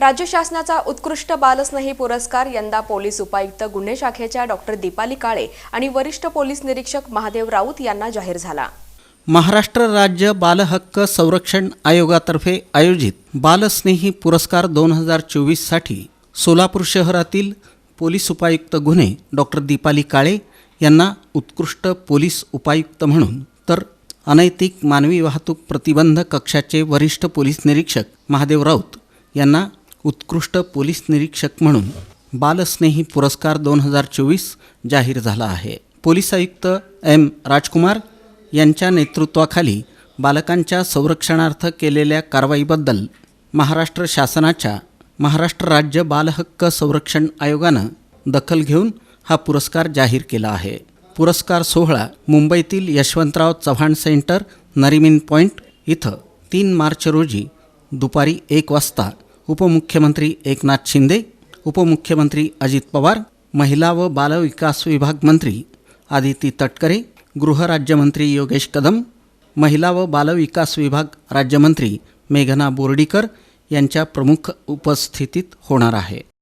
राज्य शासनाचा उत्कृष्ट बालस्नेही पुरस्कार यंदा पोलीस उपायुक्त गुन्हे शाखेच्या डॉक्टर दीपाली काळे आणि वरिष्ठ पोलीस निरीक्षक महादेव राऊत यांना जाहीर झाला. महाराष्ट्र राज्य बालहक्क संरक्षण आयोगातर्फे आयोजित बालस्नेही पुरस्कार दोन हजार चोवीससाठी सोलापूर शहरातील पोलीस उपायुक्त गुन्हे डॉक्टर दीपाली काळे यांना उत्कृष्ट पोलीस उपायुक्त म्हणून तर अनैतिक मानवी वाहतूक प्रतिबंध कक्षाचे वरिष्ठ पोलीस निरीक्षक महादेव राऊत यांना उत्कृष्ट पोलीस निरीक्षक म्हणून बालस्नेही पुरस्कार दोन हजार चोवीस जाहीर झाला आहे. पोलीस आयुक्त एम राजकुमार यांच्या नेतृत्वाखाली बालकांच्या संरक्षणार्थ केलेल्या कारवाईबद्दल महाराष्ट्र शासनाच्या महाराष्ट्र राज्य बालहक्क संरक्षण आयोगानं दखल घेऊन हा पुरस्कार जाहीर केला आहे. पुरस्कार सोहळा मुंबईतील यशवंतराव चव्हाण सेंटर नरिमिन पॉईंट इथं तीन मार्च रोजी दुपारी एक वाजता उपमुख्यमंत्री एकनाथ शिंदे उपमुख्यमंत्री अजित पवार महिला व बालविकास विभाग मंत्री आदिती तटकरे गृहराज्यमंत्री योगेश कदम महिला व बालविकास विभाग राज्यमंत्री मेघना बोर्डीकर यांच्या प्रमुख उपस्थितीत होणार आहे.